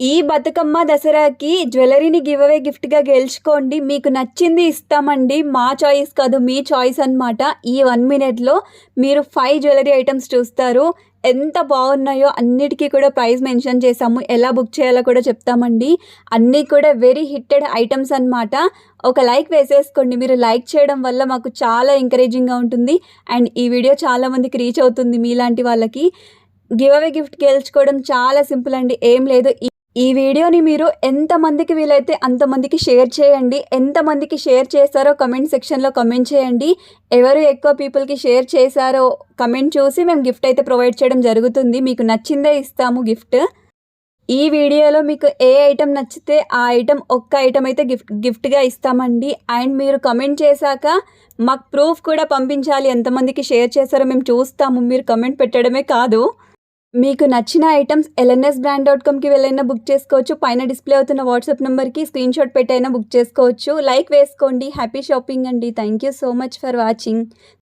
ఈ బతుకమ్మ దసరాకి జ్యువెలరీని give away గిఫ్ట్గా గెలుచుకోండి. మీకు నచ్చింది ఇస్తామండి. మా చాయిస్ కాదు మీ చాయిస్ అన్నమాట. ఈ వన్ మినిట్లో మీరు ఫైవ్ జ్యువెలరీ ఐటమ్స్ చూస్తారు. ఎంత బాగున్నాయో అన్నిటికీ కూడా ప్రైస్ మెన్షన్ చేసాము ఎలా బుక్ చేయాలో కూడా చెప్తామండి. అన్నీ కూడా వెరీ హిట్టెడ్ ఐటమ్స్ అన్నమాట. ఒక లైక్ వేసేసుకోండి. మీరు లైక్ చేయడం వల్ల మాకు చాలా ఎంకరేజింగ్గా ఉంటుంది. అండ్ ఈ వీడియో చాలామందికి రీచ్ అవుతుంది మీలాంటి వాళ్ళకి. గివ్ అవే గిఫ్ట్ గెలుచుకోవడం చాలా సింపుల్ అండి. ఏం లేదు. ఈ- వీడియోని మీరు ఎంతమందికి వీలైతే అంతమందికి షేర్ చేయండి. ఎంతమందికి షేర్ చేస్తారో కమెంట్ సెక్షన్లో కమెంట్ చేయండి. ఎవరు ఎక్కువ పీపుల్కి షేర్ చేశారో కమెంట్ చూసి మేము గిఫ్ట్ అయితే ప్రొవైడ్ చేయడం జరుగుతుంది. మీకు నచ్చిందే ఇస్తాము గిఫ్ట్ ఈ వీడియోలో మీకు ఏ ఐటెం నచ్చితే ఆ ఐటెం ఒక్క ఐటెం అయితే గిఫ్ట్ గిఫ్ట్గా ఇస్తామండి. అండ్ మీరు కమెంట్ చేశాక మాకు ప్రూఫ్ కూడా పంపించాలి. ఎంతమందికి షేర్ చేశారో మేము చూస్తాము. మీరు కమెంట్ పెట్టడమే కాదు. మీకు నచ్చిన ఐటమ్స్ ఎల్ఎన్ఎస్ బ్రాండ్ డాట్ కామ్కి వెళ్ళైనా బుక్ చేసుకోవచ్చు. పైన డిస్ప్లే అవుతున్న వాట్సాప్ నెంబర్కి స్క్రీన్ షాట్ పెట్టైనా బుక్ చేసుకోవచ్చు. లైక్ వేసుకోండి. హ్యాపీ షాపింగ్ అండి. Thank you so much for watching